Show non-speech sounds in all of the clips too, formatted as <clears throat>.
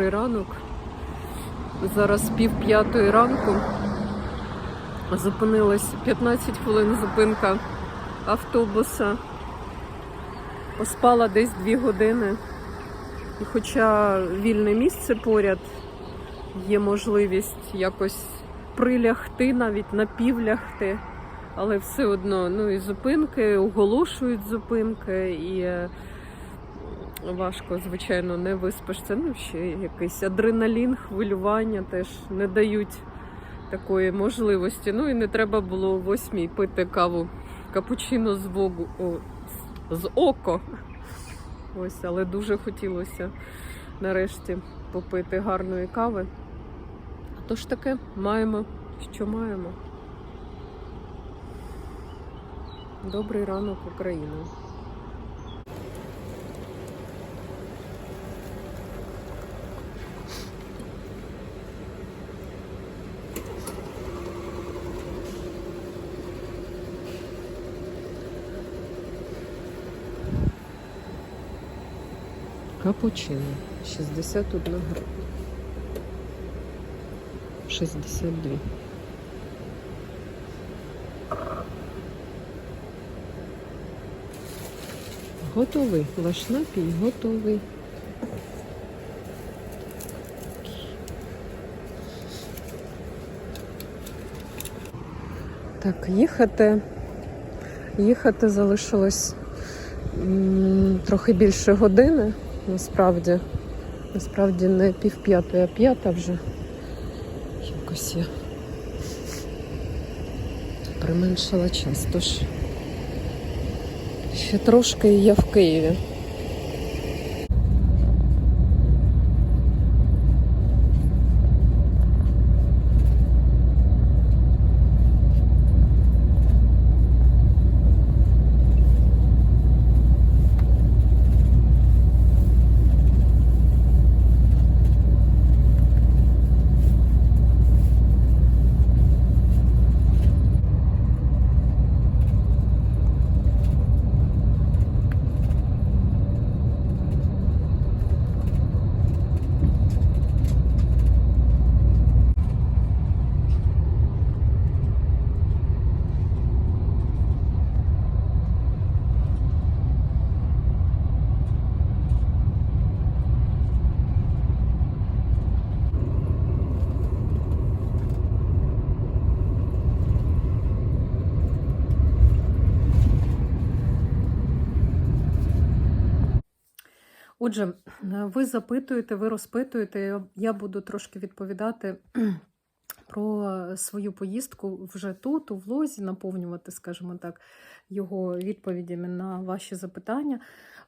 Добрий ранок. Зараз пів п'ятої ранку. Зупинилась 15 хвилин зупинка автобуса. Поспала десь 2 години. І хоча вільне місце поряд, є можливість якось прилягти, навіть напівлягти, але все одно ну і зупинки, оголошують зупинки, і е, важко, звичайно, не виспишся. Ну, ще якийсь адреналін, хвилювання теж не дають такої можливості. Ну і не треба було восьмій пити каву капучино з вогу, о, з око. Ось, але дуже хотілося нарешті попити гарної кави. А то ж таке, маємо, що маємо. Добрий ранок, Україна. Капучино 61 гривня. 62. Готовий. Ваш напій готовий. Так, їхати. Їхати залишилось трохи більше години. Насправді. Насправді не пів п'ятої, а п'ята вже. Якось я применшила час. Тож ще трошки і я в Києві. Отже, ви запитуєте, ви розпитуєте, я буду трошки відповідати <clears throat> про свою поїздку вже тут, у влозі, наповнювати, скажімо так, його відповідями на ваші запитання.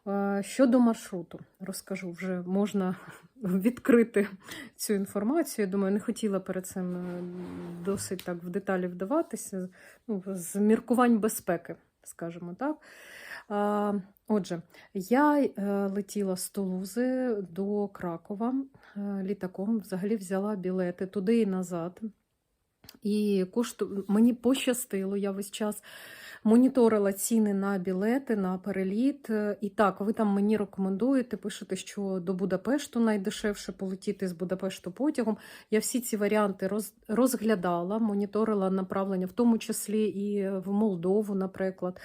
Е, Щодо маршруту, розкажу, вже можна <laughs> відкрити цю інформацію. Я думаю, не хотіла перед цим е, досить так в деталі вдаватися, ну, з міркувань безпеки, скажімо так. Отже, я е, летіла з Тулузи до Кракова е, літаком. Взагалі взяла білети туди і назад. І кошту... мені пощастило, я весь час моніторила ціни на білети, на переліт. І так, ви там мені рекомендуєте, пишете, що до Будапешту найдешевше полетіти з Будапешту потягом. Я всі ці варіанти роз... розглядала, моніторила направлення, в тому числі і в Молдову, наприклад.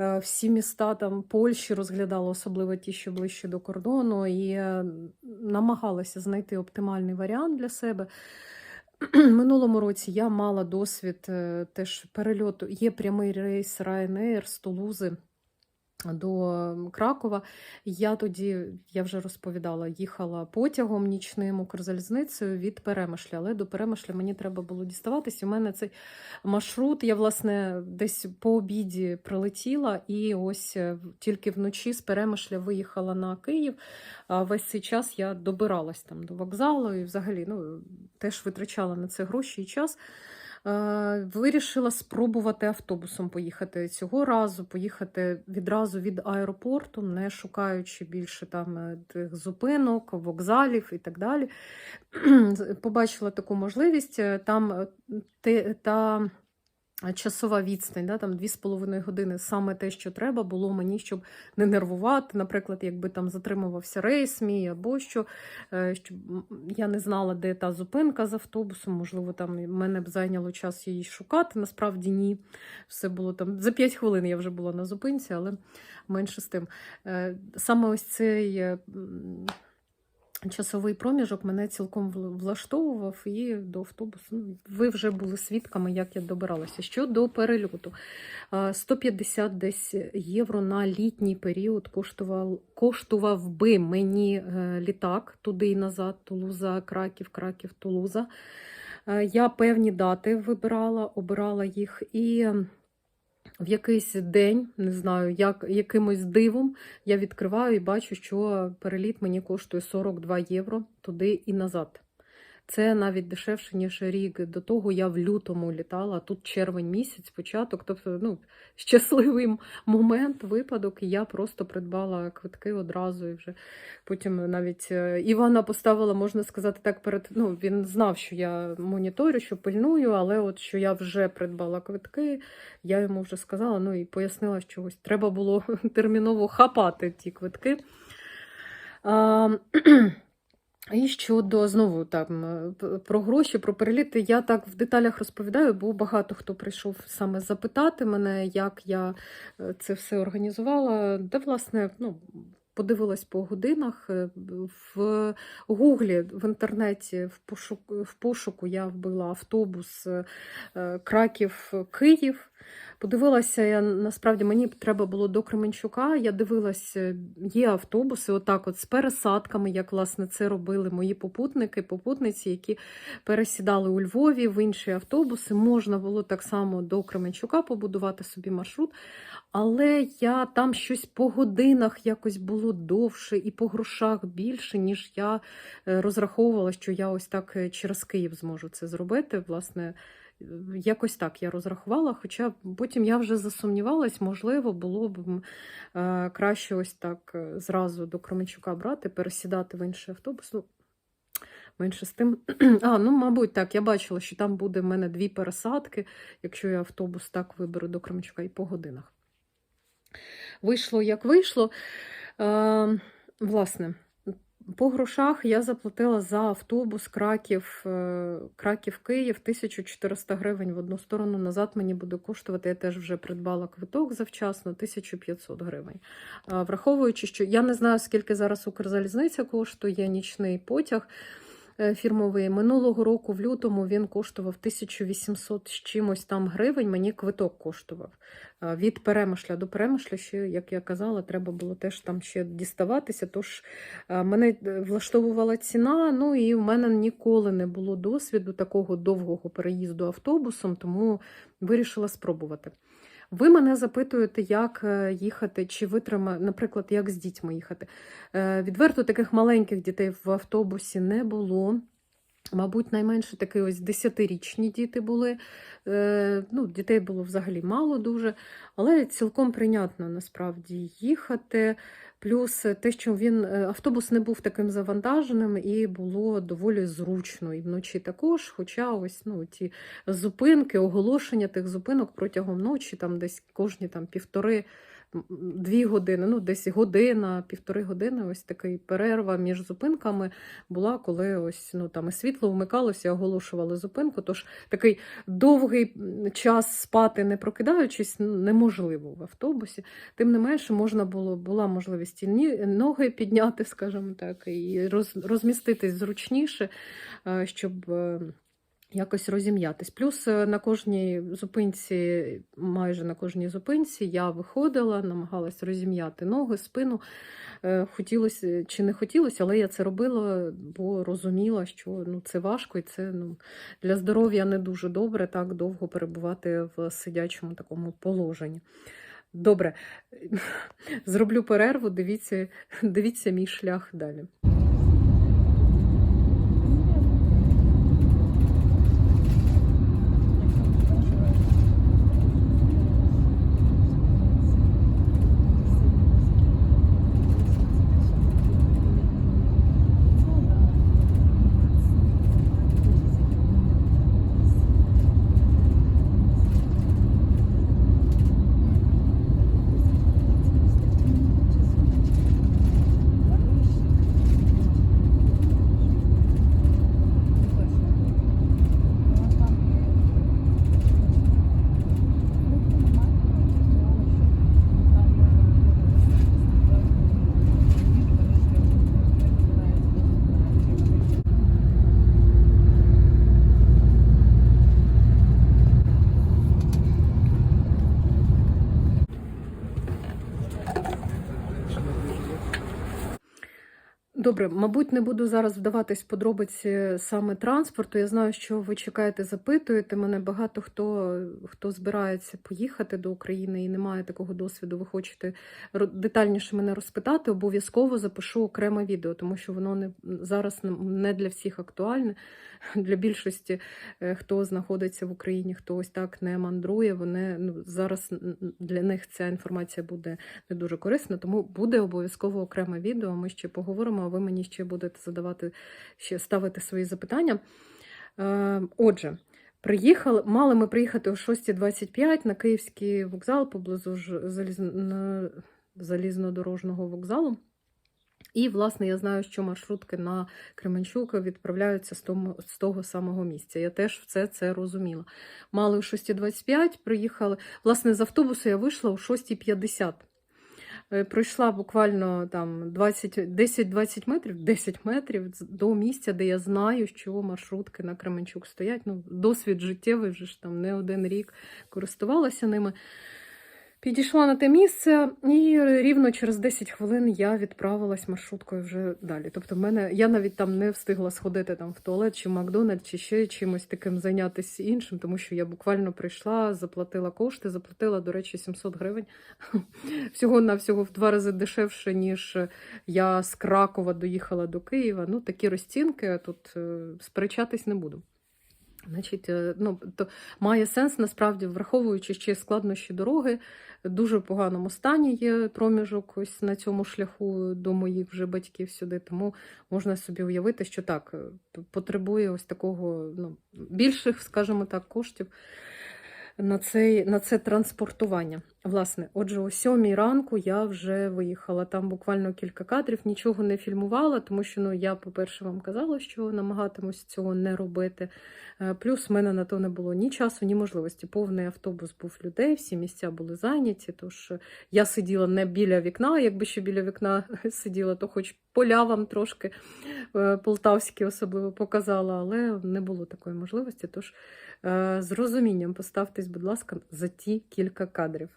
Е, Всі міста там Польщі розглядала, особливо ті, що ближче до кордону, і намагалася знайти оптимальний варіант для себе. <clears throat> Минулому році я мала досвід е, теж перельоту. Є прямий рейс Ryanair з Тулузи до Кракова. Я тоді, я вже розповідала, їхала потягом нічним Укрзалізницею від Перемишля, але до Перемишля мені треба було діставатись. У мене цей маршрут, я, власне, десь по обіді прилетіла, і ось е, тільки вночі з Перемишля виїхала на Київ. А весь цей час я добиралась там до вокзалу і взагалі ну, теж витрачала на це гроші і час. Е, Вирішила спробувати автобусом поїхати цього разу, поїхати відразу від аеропорту, не шукаючи більше там е, тих зупинок, вокзалів і так далі. <clears throat> Побачила таку можливість. е, Там та часова відстань, да, там 2,5 години саме те, що треба було мені, щоб не нервувати. Наприклад, якби там затримувався рейс мій або що, е, щоб я не знала, де та зупинка з автобусом. Можливо, там мене б зайняло час її шукати. Насправді ні. Все було там за 5 хвилин я вже була на зупинці, але менше з тим. Е, Саме ось цей. Часовий проміжок мене цілком влаштовував і до автобусу. Ну, ви вже були свідками, як я добиралася. Щодо перельоту, 150 десь євро на літній період коштував, коштував би мені е, літак туди і назад, Тулуза, Краків, Краків, Тулуза. Е, Я певні дати вибирала, обирала їх і. В якийсь день, не знаю, як якимось дивом я відкриваю і бачу, що переліт мені коштує 42 євро туди і назад. Це навіть дешевше, ніж рік до того. Я в лютому літала, тут червень місяць, початок. Тобто, ну, щасливий момент, випадок, і я просто придбала квитки одразу. І вже потім навіть е, Івана поставила, можна сказати, так перед. Ну, він знав, що я моніторю, що пильную, але от що я вже придбала квитки, я йому вже сказала, ну і пояснила, що ось треба було <laughs> терміново хапати ті квитки. <clears throat> І щодо знову там е, про гроші, про переліти, я так в деталях розповідаю, бо багато хто прийшов саме запитати мене, як я е, це все організувала. Де, власне, ну. Подивилась по годинах е, в Гуглі в інтернеті в пошуку, в пошуку я вбила автобус е, е, Краків Київ. Подивилася я насправді мені треба було до Кременчука. Я дивилася, є автобуси, отак, от з пересадками, як власне це робили мої попутники, попутниці, які пересідали у Львові в інші автобуси. Можна було так само до Кременчука побудувати собі маршрут. Але я там щось по годинах якось було довше і по грошах більше, ніж я е, розраховувала, що я ось так е, через Київ зможу це зробити. Власне, е, якось так я розрахувала. Хоча потім я вже засумнівалась, можливо, було б е, краще ось так е, зразу до Кременчука брати, пересідати в інший автобус. Ну, Менше з тим. <clears throat> А, ну, мабуть, так. Я бачила, що там буде в мене дві пересадки, якщо я автобус так виберу до Кременчука і по годинах. Вийшло, як вийшло. Е, власне, по грошах я заплатила за автобус Краків, е, Краків-Київ 1400 гривень в одну сторону. Назад мені буде коштувати. Я теж вже придбала квиток завчасно 1500 гривень. Враховуючи, що я не знаю, скільки зараз Укрзалізниця коштує нічний потяг фірмовий. Минулого року в лютому він коштував 1800 з чимось там гривень. Мені квиток коштував. Е, Від перемишля до перемишля, ще, як я казала, треба було теж там ще діставатися. Тож е, мене е, влаштовувала ціна. Ну і в мене ніколи не було досвіду такого довгого переїзду автобусом, тому вирішила спробувати. Ви мене запитуєте, як е, їхати, чи витрима, наприклад, як з дітьми їхати. Е, Відверто таких маленьких дітей в автобусі не було. Мабуть, найменше такі ось 10-річні діти були. Е, Ну, дітей було взагалі мало дуже, але цілком прийнятно насправді їхати. Плюс те, що він е, автобус не був таким завантаженим і було доволі зручно. І вночі також. Хоча ось ну, ті зупинки, оголошення тих зупинок протягом ночі, там десь кожні там півтори. Дві години, ну десь година, півтори години, ось такий перерва між зупинками була, коли ось ну там і світло вмикалося, оголошували зупинку. Тож такий довгий час спати, не прокидаючись, неможливо в автобусі. Тим не менше, можна було була можливість і ноги підняти, скажімо так, і роз, розміститись зручніше, е, щоб. Е, Якось розім'ятись. Плюс е, на кожній зупинці, майже на кожній зупинці, я виходила, намагалась розім'яти ноги, спину. Е, Хотілося чи не хотілося, але я це робила, бо розуміла, що ну, це важко і це ну, для здоров'я не дуже добре так довго перебувати в сидячому такому положенні. Добре, <laughs> зроблю перерву, дивіться, дивіться мій шлях далі. Добре, мабуть, не буду зараз вдаватись в подробиці саме транспорту. Я знаю, що ви чекаєте, запитуєте мене. Багато хто, хто збирається поїхати до України і не має такого досвіду. Ви хочете детальніше мене розпитати. Обов'язково запишу окреме відео, тому що воно не зараз не для всіх актуальне. Для більшості, е, хто знаходиться в Україні, хто ось так не мандрує. Вони ну зараз для них ця інформація буде не дуже корисна, тому буде обов'язково окреме відео. Ми ще поговоримо, а ви мені ще будете задавати, ще ставити свої запитання. Е, Отже, приїхали, мали ми приїхати о 6.25 на Київський вокзал поблизу залізно, залізнодорожного вокзалу. І, власне, я знаю, що маршрутки на Кременчук відправляються з того, з того самого місця. Я теж все це розуміла. Мали о 6.25, приїхали. Власне, з автобусу я вийшла о 6.50. Е, Пройшла буквально там 20 10-20 метрів, 10 метрів до місця, де я знаю, що маршрутки на Кременчук стоять. Ну, досвід життєвий вже ж там не один рік користувалася ними. Підійшла на те місце, і рівно через 10 хвилин я відправилась маршруткою вже далі. Тобто, в мене я навіть там не встигла сходити там в туалет чи в Макдональдс, чи ще чимось таким зайнятися іншим, тому що я буквально прийшла, заплатила кошти, заплатила, до речі, 700 гривень. Всього на всього в два рази дешевше, ніж я з Кракова доїхала до Києва. Ну, такі розцінки тут е, сперечатись не буду. Значить, е, ну, то має сенс насправді, враховуючи ще складнощі дороги, дуже поганому стані є проміжок ось на цьому шляху до моїх вже батьків сюди. Тому можна собі уявити, що так е, потребує ось такого ну, більших, скажімо так, коштів на, цей, на це транспортування. Власне, отже, о сьомій ранку я вже виїхала. Там буквально кілька кадрів, нічого не фільмувала, тому що ну, я, по-перше, вам казала, що намагатимусь цього не робити. Е, Плюс в мене на то не було ні часу, ні можливості. Повний автобус був людей, всі місця були зайняті. Тож я сиділа не біля вікна. Якби ще біля вікна <laughs> сиділа, то хоч поля вам трошки е, полтавські особливо показала, але не було такої можливості. Тож з розумінням поставтесь, будь ласка, за ті кілька кадрів.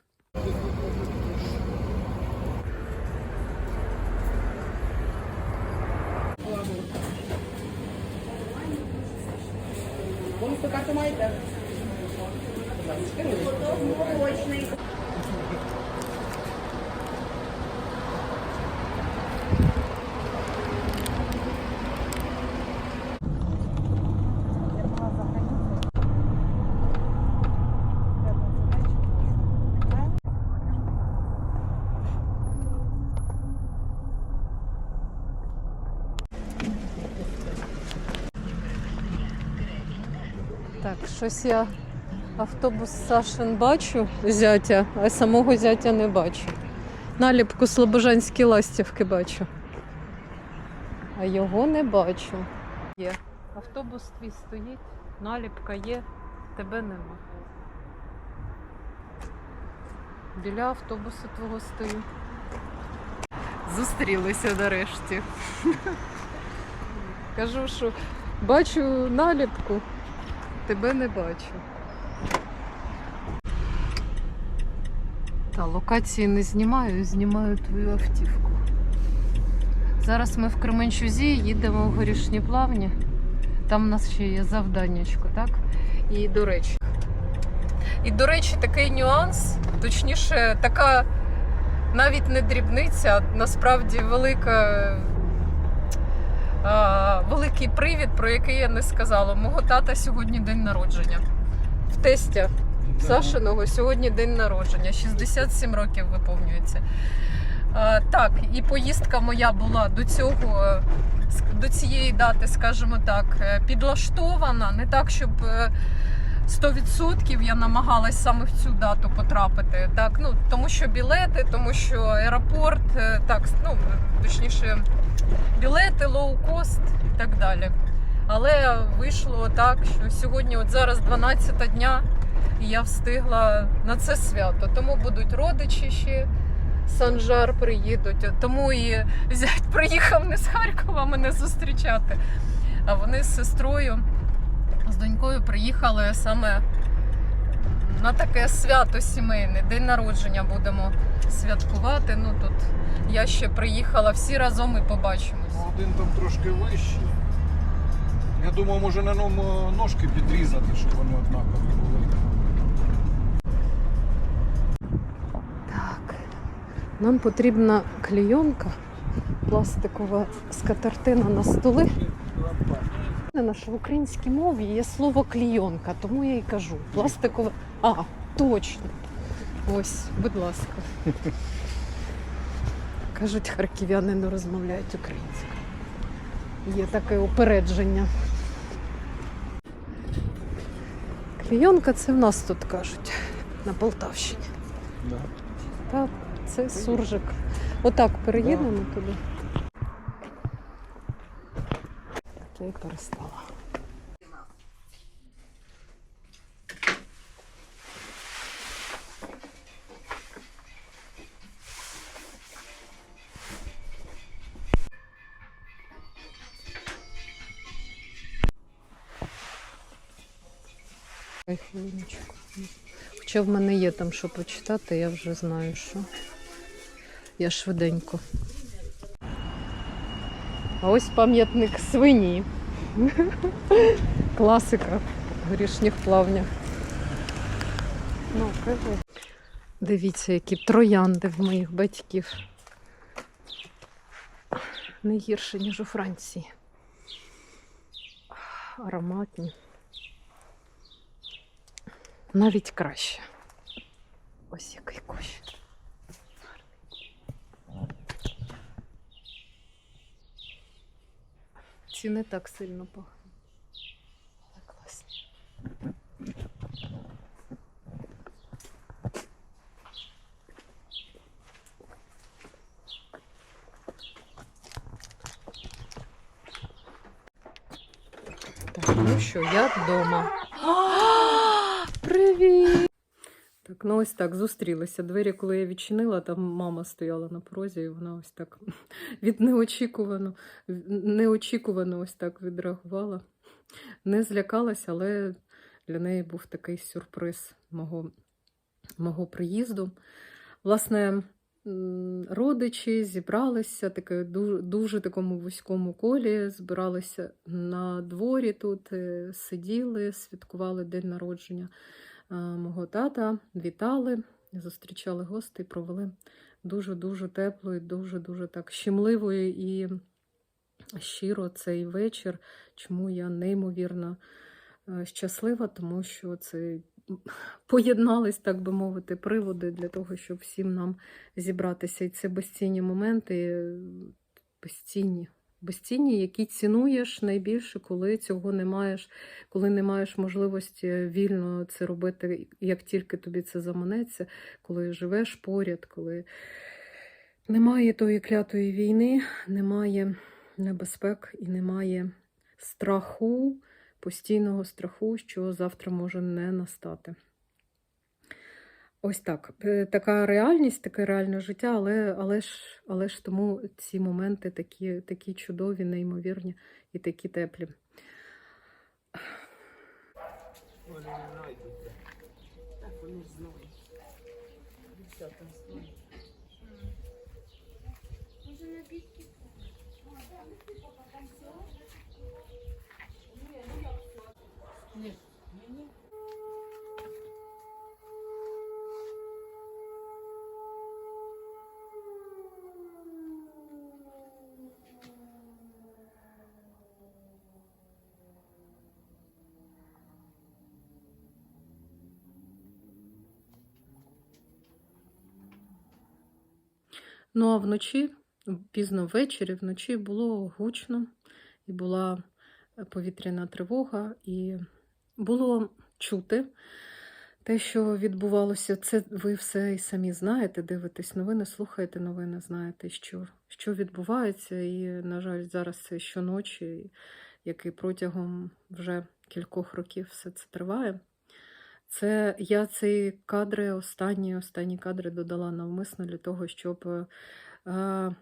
Щось я автобус Сашин бачу зятя, а самого зятя не бачу. Наліпку Слобожанські ластівки бачу. А його не бачу. Є. Автобус твій стоїть, наліпка є, тебе нема. Біля автобусу твого стою. Зустрілися нарешті. <laughs> Кажу, що бачу наліпку, тебе не бачу. Та локації не знімаю, знімаю твою автівку. Зараз ми в Кременчузі їдемо в горішні плавні. Там у нас ще є завданнячко, так? І до речі. І, до речі, такий нюанс, точніше, така навіть не дрібниця, а насправді велика. А, великий привід, про який я не сказала. У Мого тата сьогодні день народження. В тестя Сашиного сьогодні день народження. 67 років виповнюється. Так, і поїздка моя була до цього, е, до цієї дати, скажімо так, е, підлаштована. Не так, щоб. Е, 100% я намагалась саме в цю дату потрапити. Так, ну тому що білети, тому що аеропорт, е, так, ну точніше, білети, лоу-кост і так далі. Але вийшло так, що сьогодні, от зараз 12 дня, і я встигла на це свято. Тому будуть родичі ще. Санжар приїдуть, тому і зять приїхав не з Харкова мене зустрічати. А вони з сестрою, з донькою приїхали саме на таке свято сімейне, день народження будемо святкувати. Ну тут я ще приїхала всі разом і побачимось. Ну, Один там трошки вищий. Я думав, може на ньому ножки підрізати, щоб вони однакові були. Так, нам потрібна клейонка, пластикова скатертина на столи. На що в українській мові є слово клійонка, тому я і кажу. Пластикова. А, точно. Ось, будь ласка. Кажуть, харків'яни не розмовляють українською. Є таке упередження. Клійонка це в нас тут кажуть на Полтавщині. Да. Та це суржик. Отак переїдемо туди. Ой, хвилиночку. Хоча в мене є там що почитати, я вже знаю, що я швиденько. А ось пам'ятник свині. <laughs> Класика в горішніх плавнях. Ну, кажи. Дивіться, які троянди в моїх батьків. Не гірше, ніж у Франції. Ароматні. Навіть краще. Ось який кущ. Ці не так сильно пахнуть. Але класні. Так, ну що, я вдома. <gasps> Привіт! Так, ну ось так, зустрілися. Двері, коли я відчинила, там мама стояла на порозі, і вона ось так <laughs> від неочікувано, неочікувано ось так відреагувала. Не злякалась, але для неї був такий сюрприз мого, мого приїзду. Власне, родичі зібралися таке дуже, дуже такому вузькому колі, збиралися на дворі тут, е, сиділи, святкували день народження мого тата, вітали, зустрічали гостей, провели дуже-дуже тепло і дуже-дуже так щемливо і щиро цей вечір. Чому я неймовірно е, щаслива, тому що це поєднались, так би мовити, приводи для того, щоб всім нам зібратися. І це безцінні моменти, е, безцінні. Безцінні, які цінуєш найбільше, коли цього не маєш, коли не маєш можливості вільно це робити, як тільки тобі це заманеться, коли живеш поряд, коли немає тої клятої війни, немає небезпек і немає страху, постійного страху, що завтра може не настати. Ось так. Е, Така реальність, таке реальне життя, але, але, ж, але ж тому ці моменти такі, такі чудові, неймовірні і такі теплі. Ну а вночі, пізно ввечері, вночі було гучно, і була е, повітряна тривога, і було чути те, що відбувалося. Це ви все і самі знаєте, дивитесь новини, слухаєте новини, знаєте, що, що відбувається. І, на жаль, зараз це щоночі, який протягом вже кількох років все це триває. Це я ці кадри, останні останні кадри додала навмисно для того, щоб е,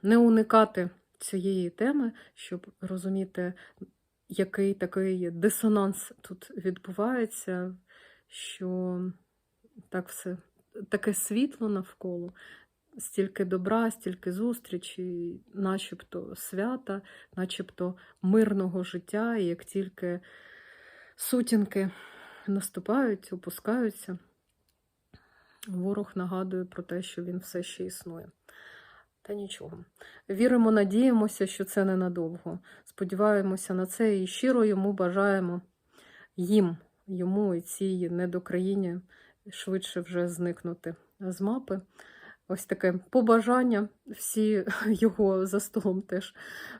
не уникати цієї теми, щоб розуміти, який такий дисонанс тут відбувається, що так все таке світло навколо, стільки добра, стільки зустрічей, начебто свята, начебто мирного життя, і як тільки сутінки наступають, опускаються, ворог нагадує про те, що він все ще існує. Та нічого. Віримо, надіємося, що це ненадовго. Сподіваємося на це і щиро йому бажаємо їм, йому і цій недокраїні швидше вже зникнути з мапи. Ось таке побажання. Всі <laughs> його за столом теж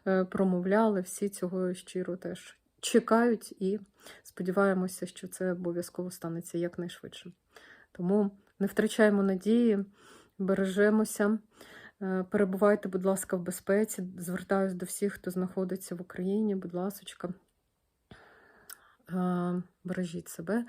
е, промовляли, всі цього щиро теж чекають і сподіваємося, що це обов'язково станеться якнайшвидше. Тому не втрачаємо надії, бережемося. Е, Перебувайте, будь ласка, в безпеці. Звертаюсь до всіх, хто знаходиться в Україні. Будь ласочка, Е, бережіть себе.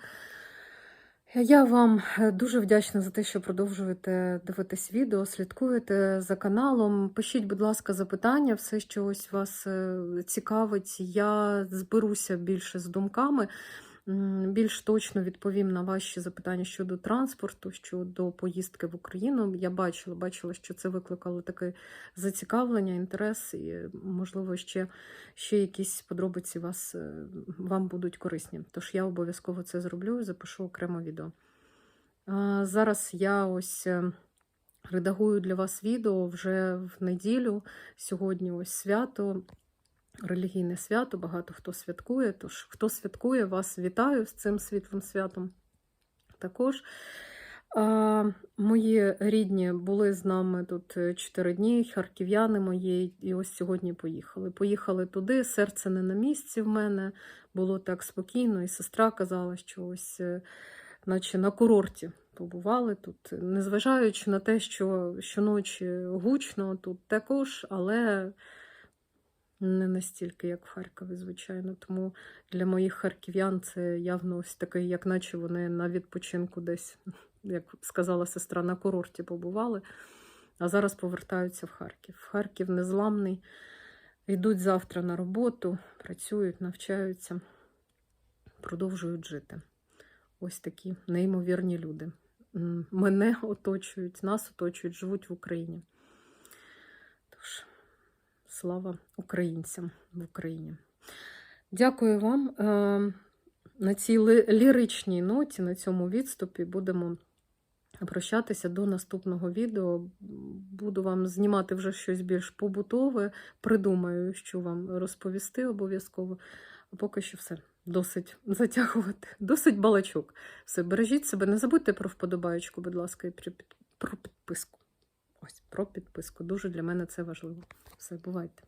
Я вам е, дуже вдячна за те, що продовжуєте дивитись відео, слідкуєте за каналом. Пишіть, будь ласка, запитання, все, що ось вас е, цікавить. Я зберуся більше з думками. Більш точно відповім на ваші запитання щодо транспорту, щодо поїздки в Україну. Я бачила, бачила, що це викликало таке зацікавлення, інтерес, і, можливо, ще, ще якісь подробиці вас, е, вам будуть корисні. Тож я обов'язково це зроблю і запишу окремо відео. Зараз я ось е, редагую для вас відео вже в неділю. Сьогодні ось свято релігійне свято, багато хто святкує. Тож, хто святкує, вас вітаю з цим світлим святом. Також а, мої рідні були з нами тут 4 дні, харків'яни мої, і ось сьогодні поїхали. Поїхали туди, серце не на місці в мене, було так спокійно, і сестра казала, що ось, е, наче на курорті побували тут, незважаючи на те, що щоночі гучно тут також, але не настільки, як в Харкові, звичайно. Тому для моїх харків'ян це явно ось такий, як наче вони на відпочинку десь, як сказала сестра, на курорті побували, а зараз повертаються в Харків. Харків незламний, йдуть завтра на роботу, працюють, навчаються, продовжують жити. Ось такі неймовірні люди. Мене оточують, нас оточують, живуть в Україні. Слава українцям в Україні. Дякую вам. Е, На цій ліричній ноті, на цьому відступі будемо прощатися до наступного відео. Буду вам знімати вже щось більш побутове. Придумаю, що вам розповісти обов'язково. Поки що все. Досить затягувати, досить балачок. Все, бережіть себе, не забудьте про вподобаєчку, будь ласка, і про підписку. Ось про підписку. Дуже для мене це важливо. Все, бувайте.